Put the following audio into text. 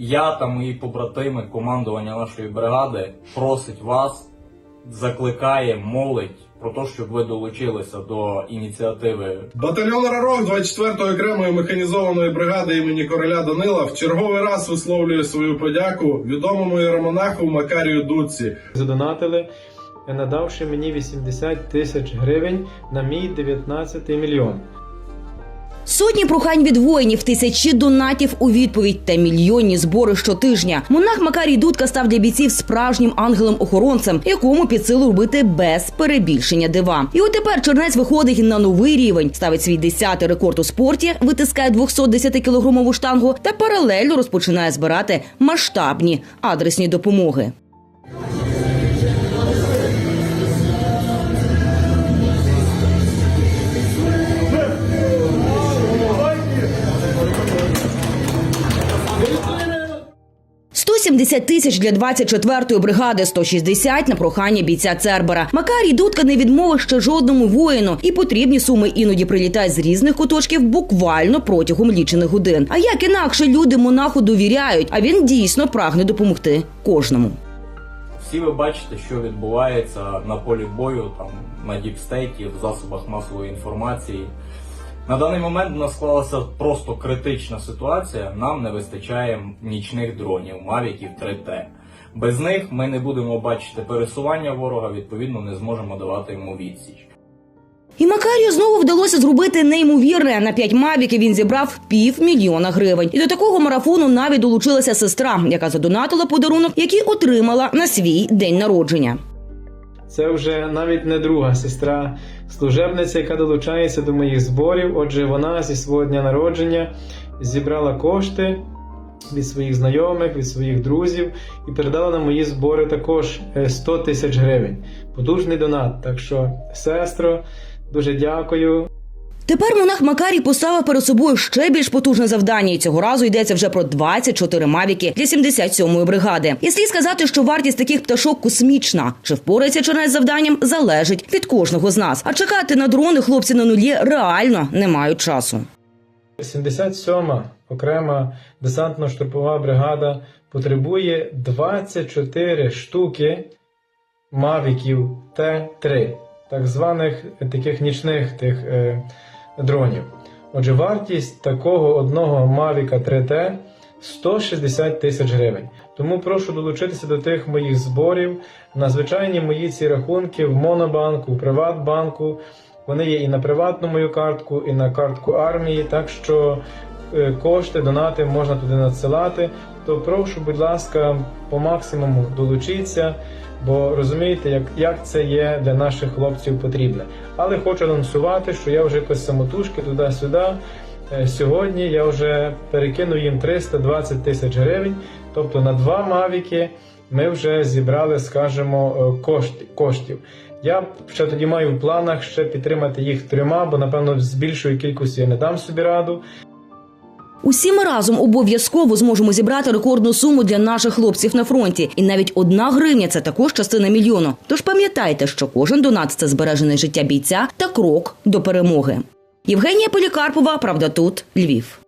Я та мої побратими, командування нашої бригади просить вас, закликає, молить про те, щоб ви долучилися до ініціативи Батальйон Рарок 24-ї окремої механізованої бригади імені короля Данила в черговий раз висловлює свою подяку відомому іеромонаху Макарію Дуці, задонатили, надавши мені 80 тисяч гривень на мій 19 мільйон. Сотні прохань від воїнів, тисячі донатів у відповідь та мільйонні збори щотижня. Монах Макарій Дудка став для бійців справжнім ангелом-охоронцем, якому під силу робити без перебільшення дива. І от тепер Чернець виходить на новий рівень, ставить свій десятий рекорд у спорті, витискає 210 кілограмову штангу та паралельно розпочинає збирати масштабні адресні допомоги. «170 тисяч для 24-ї бригади, 160 на прохання бійця Цербера. Макарій Дудка не відмовив ще жодному воїну, і потрібні суми іноді прилітають з різних куточків буквально протягом лічених годин. А як інакше люди монаху довіряють, а він дійсно прагне допомогти кожному. Всі ви бачите, що відбувається на полі бою, там на діпстейті, в засобах масової інформації. На даний момент у нас склалася просто критична ситуація. Нам не вистачає нічних дронів, мавіків 3T. Без них ми не будемо бачити пересування ворога, відповідно, не зможемо давати йому відсіч. І Макарію знову вдалося зробити неймовірне. На п'ять мавіків він зібрав півмільйона гривень. І до такого марафону навіть долучилася сестра, яка задонатила подарунок, який отримала на свій день народження. Це вже навіть не друга сестра, служебниця, яка долучається до моїх зборів. Отже, вона зі свого дня народження зібрала кошти від своїх знайомих, від своїх друзів і передала на мої збори також е, 100 тисяч гривень. Потужний донат. Так що, сестро, дуже дякую. Тепер монах Макарій поставив перед собою ще більш потужне завдання, і цього разу йдеться вже про 24 мавіки для 77-ї бригади. І слід сказати, що вартість таких пташок космічна. Чи впорається Чернець завданням, залежить від кожного з нас. А чекати на дрони хлопці на нулі реально не мають часу. 77-ма окрема десантно-штурмова бригада потребує 24 штуки мавіків Т-3, так званих таких нічних тих е, дронів. Отже, вартість такого одного Мавіка 3T 160 тисяч гривень. Тому прошу долучитися до тих моїх зборів на звичайні мої ці рахунки в Монобанку, в Приватбанку. Вони є і на приватну мою картку, і на картку армії. Так що е, кошти, донати можна туди надсилати. То прошу, будь ласка, по максимуму долучіться, бо розумієте, як, як це є для наших хлопців потрібне. Але хочу анонсувати, що я вже якось самотужки туди-сюди. Е, Сьогодні я вже перекину їм 320 тисяч гривень, тобто на два мавіки ми вже зібрали, скажімо, е, кошти, коштів. Я ще тоді маю в планах ще підтримати їх трьома, бо напевно з більшою кількістю я не дам собі раду. Усі ми разом обов'язково зможемо зібрати рекордну суму для наших хлопців на фронті. І навіть одна гривня це також частина мільйону. Тож пам'ятайте, що кожен донат це збережене життя бійця та крок до перемоги. Євгенія Полікарпова, правда, тут Львів.